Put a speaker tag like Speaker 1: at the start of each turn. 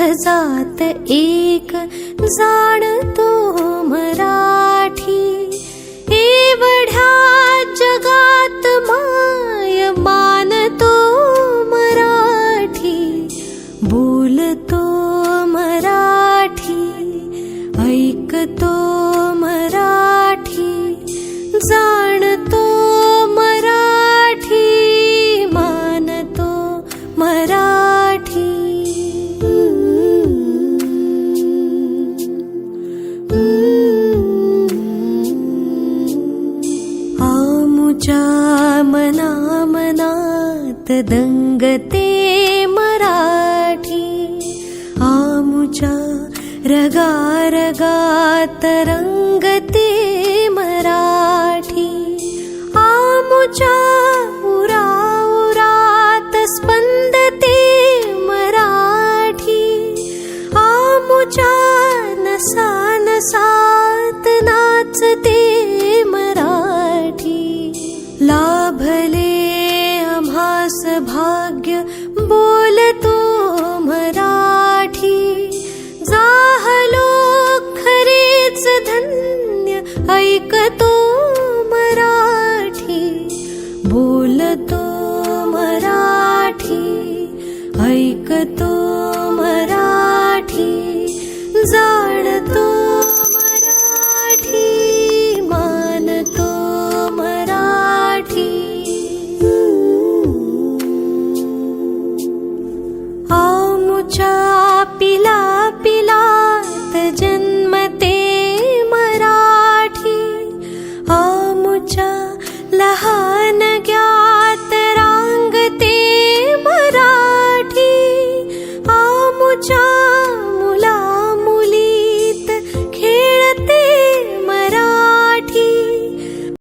Speaker 1: जात एक जाणतो मराठी. एवढ्या जगात माय मानतो मराठी. बोलतो मराठी ऐकतो मराठी. जाणतो मराठी मानतो मराठी मना मनात दंगते मराठी आमुच्या रगा रगात रंगते मराठी आमुच्या बोलतो मराठी। जाहलो खरेच धन्य ऐकतो मराठी। बोलतो पिला पिला जन्म मराठी आच